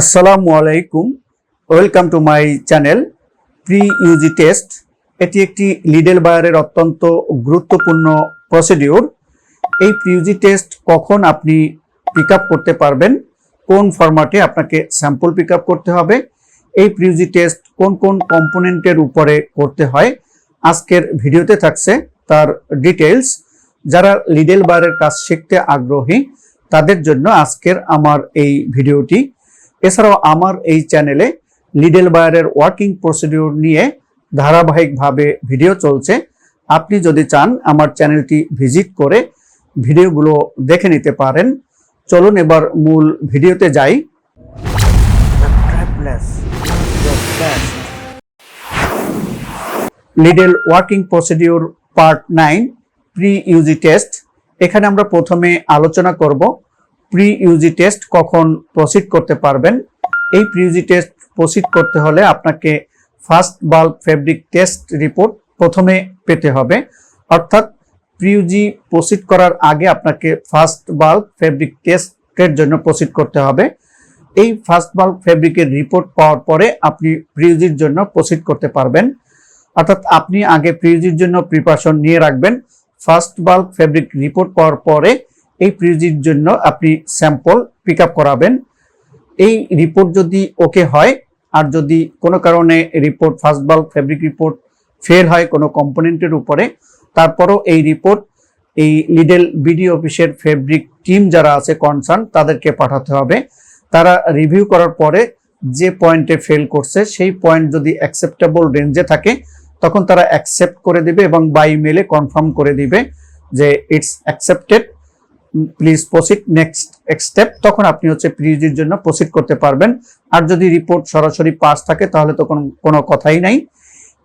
আসসালামু আলাইকুম। Welcome to my channel pre UG test এটি একটি লিডেল বায়ারের অত্যন্ত গুরুত্বপূর্ণ প্রসিডিউর এই প্রি ইউজি টেস্ট কখন আপনি পিক করতে পারবেন, কোন ফরম্যাটে আপনাকে স্যাম্পল পিক করতে হবে, এই প্রি ইউজি টেস্ট কোন কোন কম্পোনেন্টের উপরে করতে হয়, আজকের ভিডিওতে থাকছে তার ডিটেলস যারা লিডেল বায়ারের কাজ শিখতে আগ্রহী, তাদের জন্য আজকের আমার এই ভিডিওটি। এছাড়াও আমার এই চ্যানেলে লিডেল বায়ারের ওয়ার্কিং প্রসিডিউর নিয়ে ধারাবাহিকভাবে ভিডিও চলছে। আপনি যদি চান আমার চ্যানেলটি ভিজিট করে ভিডিওগুলো দেখে নিতে পারেন। চলুন এবার মূল ভিডিওতে যাই। Lidl working procedure part nine pre UG test এখানে আমরা প্রথমে আলোচনা করব প্রি ইউজি টেস্ট কখন প্রসিড করতে পারবেন। এই প্রি ইউজি টেস্ট প্রসিড করতে হলে আপনাকে first bulk fabric test report প্রথমে পেতে হবে। অর্থাৎ প্রিউজি প্রসিড করার আগে আপনাকে ফার্স্ট বাল্ব ফেব্রিক টেস্টের জন্য প্রসিড করতে হবে। এই ফার্স্ট বাল্ব ফেব্রিকের রিপোর্ট পাওয়ার পরে আপনি প্রিউজির জন্য প্রসিড করতে পারবেন। অর্থাৎ আপনি আগে প্রিউজির জন্য প্রিপারেশন নিয়ে রাখবেন। ফার্স্ট বাল্ব ফেব্রিক রিপোর্ট পাওয়ার পরে এই প্রিউজির জন্য আপনি স্যাম্পল পিক করাবেন। এই রিপোর্ট যদি ওকে হয়, আর যদি কোনো কারণে report first bulk fabric report fail হয় কোনো কম্পোনেন্টের উপরে, তারপরও এই রিপোর্ট এই লিডেল বিডি অফিসের ফেব্রিক টিম যারা আছে কনসার্ন তাদেরকে পাঠাতে হবে। তারা রিভিউ করার পরে যে পয়েন্টে ফেল করছে, সেই পয়েন্ট যদি অ্যাকসেপ্টেবল রেঞ্জে থাকে, তখন তারা অ্যাকসেপ্ট করে দিবে এবং বাই মেলে কনফার্ম করে দিবে যে it's accepted please proceed next step তখন আপনি হচ্ছে প্রিজির জন্য প্রসিড করতে পারবেন। আর যদি রিপোর্ট সরাসরি পাস থাকে, তাহলে তো কোনো কথাই নাই।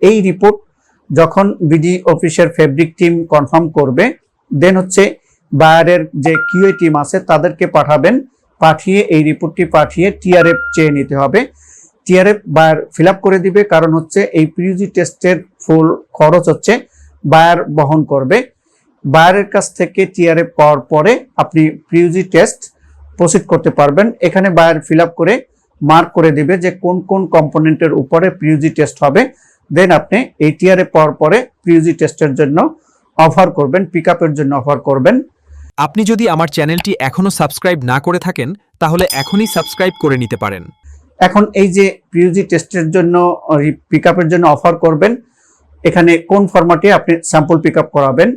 এই রিপোর্ট যখন বিডি অফিসের ফেব্রিক টিম কনফার্ম করবে দেন হচ্ছে বায়ারের যে কিউএ টিম আছে, তাদেরকে পাঠাবেন। পাঠিয়ে এই রিপোর্টটি পাঠিয়ে টিআরএফ চেয়ে নিতে হবে। টিআরএফ বায়ার ফিল করে দিবে, কারণ হচ্ছে এই প্রিউজি টেস্টের ফুল খরচ হচ্ছে বায়ার বহন করবে। বায়ারের কাছ থেকে টিআরএফ পাওয়ার পরে আপনি প্রিউজি টেস্ট প্রসিড করতে পারবেন। এখানে বায়ার ফিল করে মার্ক করে দিবে যে কোন কোন কম্পোনেন্টের উপরে পিউজি টেস্ট হবে। দেন আপনি এই টিআরএফ পাওয়ার পরে পিউজি টেস্টের জন্য অফার করবেন পিক জন্য অফার করবেন। আপনি যদি আমার চ্যানেলটি এখনও সাবস্ক্রাইব না করে থাকেন তাহলে এখনই সাবস্ক্রাইব করে নিতে পারেন। এখন এই যে পিউজি টেস্টের জন্য পিক জন্য অফার করবেন এখানে কোন ফরম্যাটে আপনি স্যাম্পল পিক করাবেন?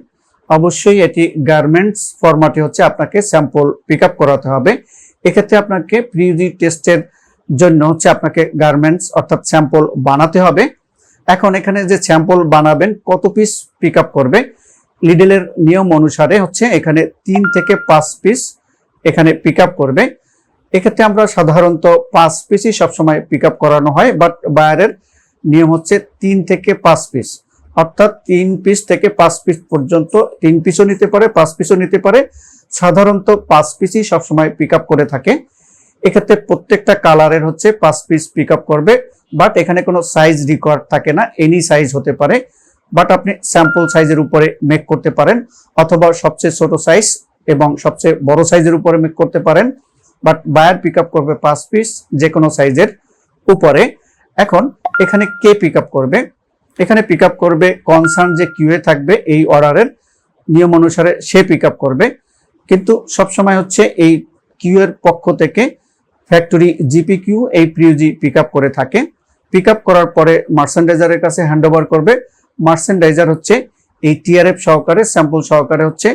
অবশ্যই এটি গার্মেন্টস ফরম্যাটে হচ্ছে আপনাকে স্যাম্পল পিক করাতে হবে। এক্ষেত্রে আপনাকে প্রিউজি টেস্টের জন্য হচ্ছে আপনাকে গার্মেন্টস অর্থাৎ স্যাম্পল বানাতে হবে। এখন এখানে যে স্যাম্পল বানাবেন, কত পিস পিক করবে? লিডেলের নিয়ম অনুসারে হচ্ছে এখানে তিন থেকে পাঁচ পিস এখানে পিক করবে। এক্ষেত্রে আমরা সাধারণত পাঁচ পিসই সবসময় পিক আপ করানো হয় বাট বায়ারের নিয়ম হচ্ছে তিন থেকে পাঁচ পিস অর্থাৎ তিন পিস থেকে পাঁচ পিস পর্যন্ত, তিন পিসও নিতে পারে, পাঁচ পিসও নিতে পারে। সাধারণত পাঁচ পিসই সবসময় পিক করে থাকে। এক্ষেত্রে প্রত্যেকটা কালারের হচ্ছে পাঁচ পিস পিক করবে বাট এখানে কোনো সাইজ রিকোয়ার্ড থাকে না এনি সাইজ হতে পারে। বাট আপনি স্যাম্পল সাইজের উপরে মেক করতে পারেন, অথবা সবচেয়ে ছোট সাইজ এবং সবচেয়ে বড় সাইজের উপরে মেক করতে পারেন। বাট বায়ার পিক করবে পাঁচ পিস যে কোনো সাইজের উপরে। এখন এখানে কে পিক করবে? এখানে পিক করবে কনসার্ন যে কিউএ থাকবে এই অর্ডারের নিয়ম অনুসারে সে পিক করবে। কিন্তু সবসময় হচ্ছে এই কিউ এর পক্ষ থেকে ফ্যাক্টরি জিপি কিউ এই প্রিউজি পিক করে থাকে। পিক করার পরে মার্সেন্ডাইজারের কাছে হ্যান্ড করবে। মার্সেন্ডাইজার হচ্ছে এই টিআরএফ সহকারে স্যাম্পল সহকারে হচ্ছে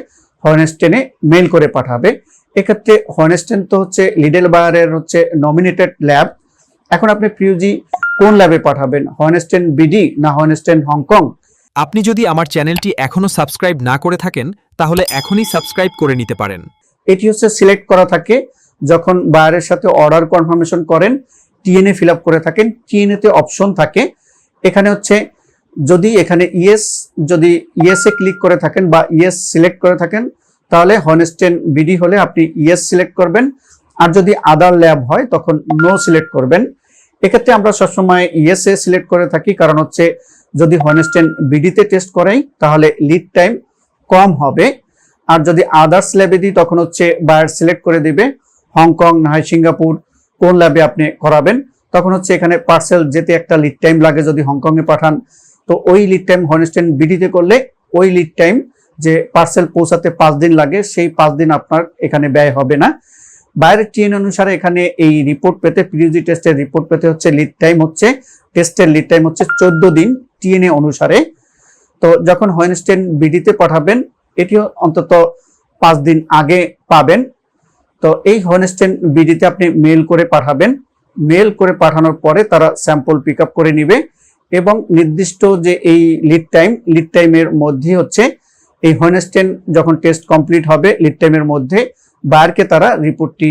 হর্নেস্টেনে মেল করে পাঠাবে। এক্ষেত্রে হর্নেস্টেন তো হচ্ছে লিডেল বায়ারের হচ্ছে নমিনেটেড ল্যাব এখন আপনি প্রিউজি কোন ল্যাবে পাঠাবেন? হর্নেস্টেন বিডি না হর্নেস্টেন হংকং আপনি যদি আমার চ্যানেলটি এখনও সাবস্ক্রাইব না করে থাকেন তাহলে এখনই সাবস্ক্রাইব করে নিতে পারেন। এটি হচ্ছে সিলেক্ট করা থাকে যখন বায়ারের সাথে অর্ডার কনফার্মেশন করেন টিএনএ ফিল করে থাকেন টিএনএ তে অপশন থাকে। এখানে হচ্ছে যদি এখানে ইয়েস যদি ইয়েসে ক্লিক করে থাকেন বা ইয়েস সিলেক্ট করে থাকেন তাহলে হনেস্টেন বিডি হলে আপনি ইয়েস সিলেক্ট করবেন। আর যদি আদার ল্যাব হয় তখন নো সিলেক্ট করবেন। এক্ষেত্রে আমরা সবসময় ইয়েসে সিলেক্ট করে থাকি, কারণ হচ্ছে যদি হনেস্টেন বিডিতে টেস্ট করাই, তাহলে লিড টাইম কম হবে। আর যদি আদার্স ল্যাবে দিই, তখন হচ্ছে বায়ার সিলেক্ট করে দিবে। হংকং না হয় সিঙ্গাপুর, কোন ল্যাবে আপনি করাবেন, তখন হচ্ছে এখানে পার্সেল যেতে একটা লিড টাইম লাগে যদি হংকংয়ে পাঠান। তো ওই লিড টাইম হনস্টেন বিডিতে করলে ওই লিড টাইম যে পার্সেল পৌঁছাতে পাঁচ দিন লাগে, সেই পাঁচ দিন আপনার এখানে ব্যয় হবে না। বাইরের টিএন অনুসারে এখানে এই রিপোর্ট পেতে পিউজি টেস্টের রিপোর্ট পেতে হচ্ছে লিড টাইম হচ্ছে টেস্টের লিড টাইম হচ্ছে চোদ্দ দিন টিএনএ অনুসারে। তো যখন হোয়েনস্টেন বিডিতে পাঠাবেন এটিও অন্তত পাঁচ দিন আগে পাবেন। তো এই হোয়েনস্টেন বিডিতে আপনি মেল করে পাঠাবেন। মেল করে পাঠানোর পরে তারা স্যাম্পল পিক করে নিবে এবং নির্দিষ্ট যে এই লিড টাইম লিড টাইমের মধ্যে হচ্ছে এই হোয়েনস্টেন যখন টেস্ট কমপ্লিট হবে লিড টাইমের মধ্যে বায়ারকে তারা রিপোর্টটি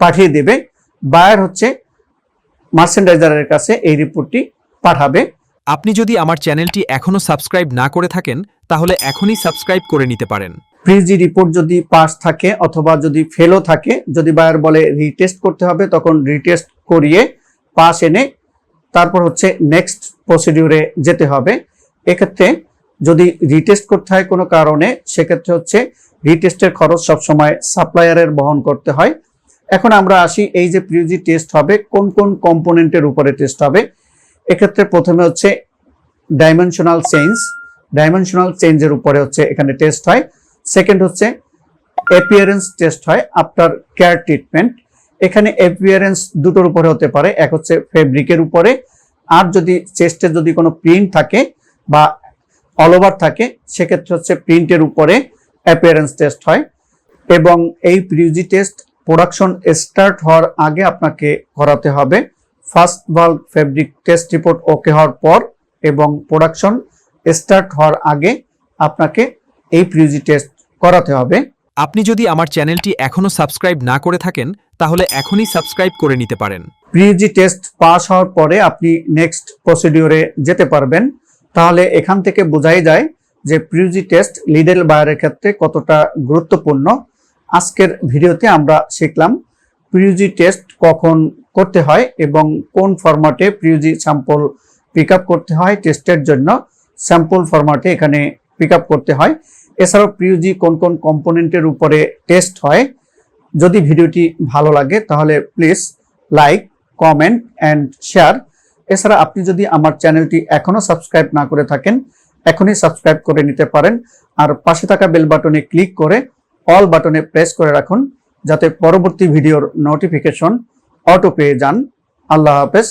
পাঠিয়ে দেবে। বায়ার হচ্ছে মার্চেন্ডাইজারের কাছে এই রিপোর্টটি পাঠাবে। আপনি যদি আমার চ্যানেলটি এখনও সাবস্ক্রাইব না করে থাকেন তাহলে এখনই সাবস্ক্রাইব করে নিতে পারেন। প্রিজি রিপোর্ট যদি পাস থাকে অথবা যদি ফেলও থাকে যদি বায়ার বলে রিটেস্ট করতে হবে তখন রিটেস্ট করিয়ে পাস এনে তারপর হচ্ছে নেক্সট প্রসিডিউরে যেতে হবে। এক্ষেত্রে যদি রিটেস্ট করতে হয় কোনো কারণে সেক্ষেত্রে হচ্ছে রিটেস্টের খরচ সবসময় সাপ্লায়ারের বহন করতে হয়। এখন আমরা আসি, এই যে পিউজি টেস্ট হবে, কোন কোন কম্পোনেন্টের উপরে টেস্ট হবে? এক্ষেত্রে প্রথমে হচ্ছে ডাইমেনশনাল চেঞ্জ ডাইমেনশনাল চেঞ্জের উপরে হচ্ছে এখানে টেস্ট হয়। সেকেন্ড হচ্ছে অ্যাপিয়ারেন্স টেস্ট হয় আফটার কেয়ার ট্রিটমেন্ট এখানে অ্যাপিয়ারেন্স দুটোর উপরে হতে পারে, এক হচ্ছে ফেব্রিকের উপরে, আর যদি চেস্টে যদি কোনো প্রিন্ট থাকে বা অল ওভার থাকে, সেক্ষেত্রে হচ্ছে প্রিন্টের উপরে। অ্যাপিয়ারেন্স টেস্ট হয় এবং এই প্রিউজি টেস্ট প্রোডাকশন স্টার্ট হওয়ার আগে আপনাকে করাতে হবে। ফার্স্ট ভাল্ভ ফেব্রিক টেস্ট রিপোর্ট ওকে হওয়ার পর এবং প্রোডাকশন স্টার্ট হওয়ার আগে আপনাকে এই প্রিউজি টেস্ট করাতে হবে। আপনি যদি আমার চ্যানেলটি এখনও সাবস্ক্রাইব না করে থাকেন তাহলে এখনই সাবস্ক্রাইব করে নিতে পারেন। প্রিউজি টেস্ট পাস হওয়ার পরে আপনি নেক্সট প্রসিডিওরে যেতে পারবেন। তাহলে এখান থেকে বোঝাই যায় যে প্রিউজি টেস্ট লিডেল বায়ারের ক্ষেত্রে কতটা গুরুত্বপূর্ণ, আজকের ভিডিওতে আমরা শিখলাম প্রিউজি টেস্ট কখন করতে হয় এবং কোন ফরম্যাটে প্রিউজি স্যাম্পল পিক করতে হয় টেস্টের জন্য স্যাম্পল ফরম্যাটে এখানে পিক করতে হয়। এছাড়াও প্রিউজি কোন কোন কম্পোনেন্টের উপরে টেস্ট হয়। যদি ভিডিওটি ভালো লাগে তাহলে please like comment and share এছাড়া আপনি যদি আমার চ্যানেলটি এখনও সাবস্ক্রাইব না করে থাকেন এখনই সাবস্ক্রাইব করে নিতে পারেন। আর পাশে থাকা বেল বাটনে ক্লিক করে অল বাটনে প্রেস করে রাখুন, যাতে পরবর্তী ভিডিওর নোটিফিকেশন অটো পেয়ে যান। আল্লাহ হাফেজ।